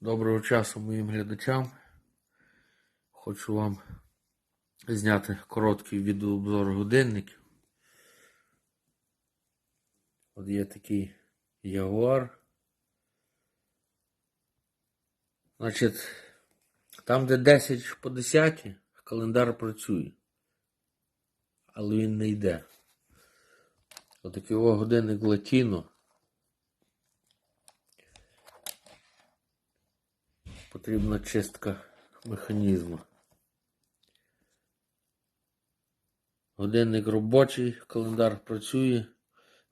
Доброго часу моїм глядачам. Хочу вам зняти короткий відеообзор годинників. От є такий Ягуар. Значить, там, де 10 по 10, календар працює. Але він не йде. Отакий о годинник Латіно. Потрібна чистка механізму. Годинник робочий, календар працює.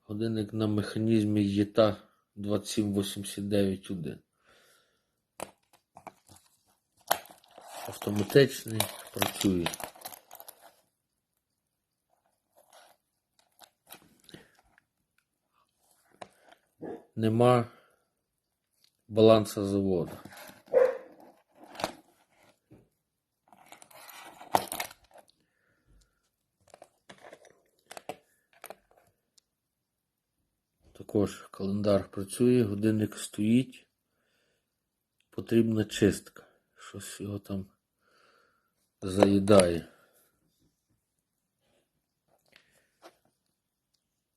Годинник на механізмі ЄТА 27891. Автоматичний працює. Нема баланса заводу. Також календар працює, годинник стоїть. Потрібна чистка. Щось його там заїдає.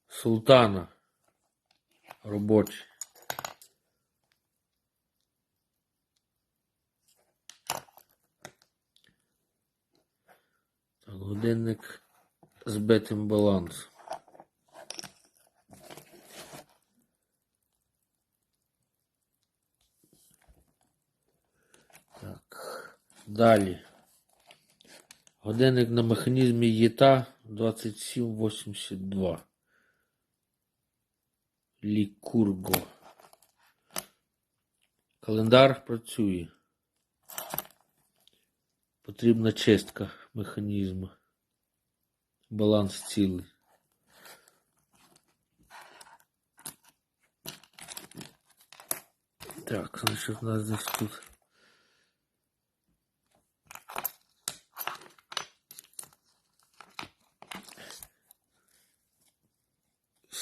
Султана робочий. Так, годинник з битим балансом. Далі. Годинник на механізмі ЄТА 2782. Лікурго. Календар працює. Потрібна чистка механізму. Баланс цілий. Так, значить у нас десь тут.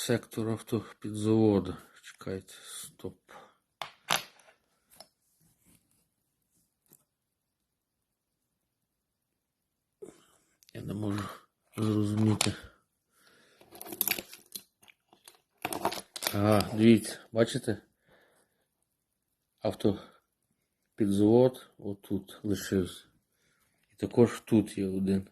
Сектор автопідзаводу. Чекайте, стоп. Я не можу зрозуміти. Ага, дивіться, бачите? Автопідзавод отут лишився. І також тут є один.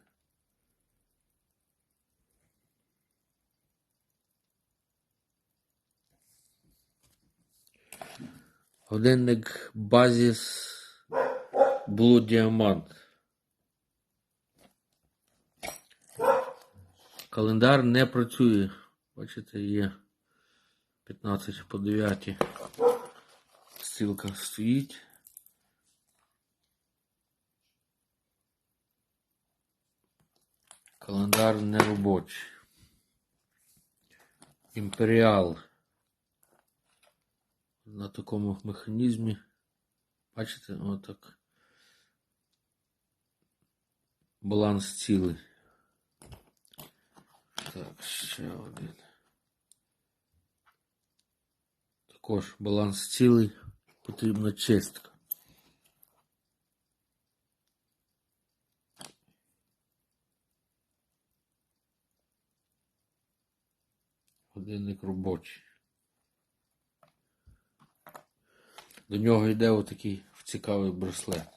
Годинник Базіс Blue Diamond. Календар не працює. Бачите, є 15 по 9. Стрілка стоїть. Календар не робочий. Імперіал на такому механізмі. Бачите, отак. Баланс цілий. Так, ще один. Також баланс цілий, потрібна чистка. Годинник робочий. До нього йде отакий цікавий браслет.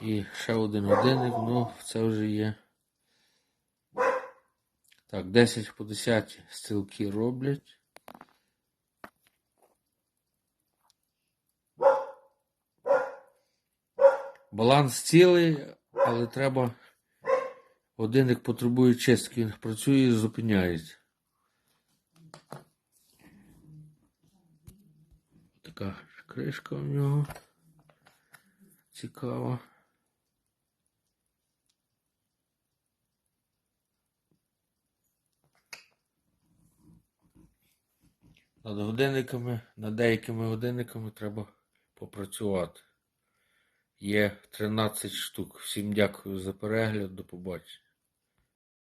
І ще один годинник, ну це вже є. Так, 10 по 10 стрілки роблять. Баланс цілий, але треба. Годинник потребує чистки, він працює і зупиняється. Така кришка у нього. Цікава. Над годинниками, над деякими годинниками треба попрацювати. Є 13 штук. Всім дякую за перегляд. До побачення.